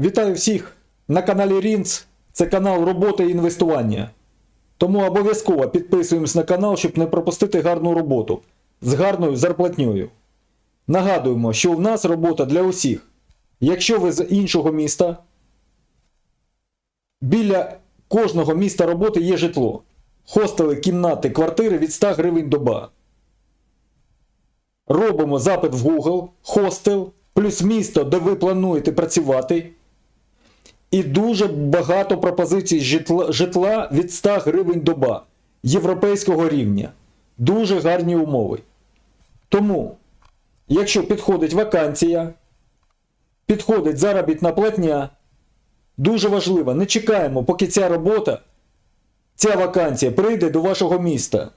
Вітаю всіх на каналі Рінц. Це канал роботи і інвестування. Тому обов'язково підписуємось на канал, щоб не пропустити гарну роботу з гарною зарплатньою. Нагадуємо, що в нас робота для усіх. Якщо ви з іншого міста, біля кожного міста роботи є житло. Хостели, кімнати, квартири від 100 гривень доба. Робимо запит в Google, хостел, плюс місто, де ви плануєте працювати. І дуже багато пропозицій житла, житла від 100 гривень доба європейського рівня. Дуже гарні умови. Тому, якщо підходить вакансія, підходить заробітна платня, дуже важливо, не чекаємо, поки ця робота, ця вакансія прийде до вашого міста.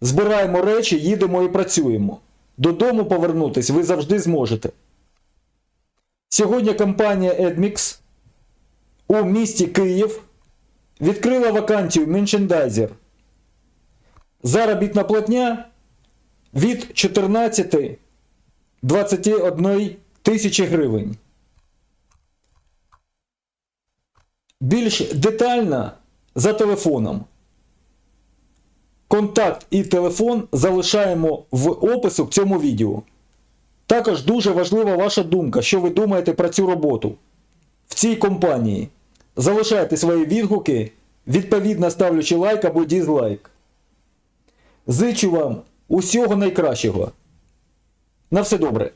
Збираємо речі, їдемо і працюємо. Додому повернутись ви завжди зможете. Сьогодні компанія Edmix у місті Київ відкрила вакансію меншендайзер. Заробітна платня від 14 21 тисячі гривень. Більш детально за телефоном. Контакт і телефон залишаємо в опису к цьому відео. Також дуже важлива ваша думка, що ви думаєте про цю роботу в цій компанії. Залишайте свої відгуки, відповідно ставлячи лайк або дізлайк. Зичу вам усього найкращого. На все добре.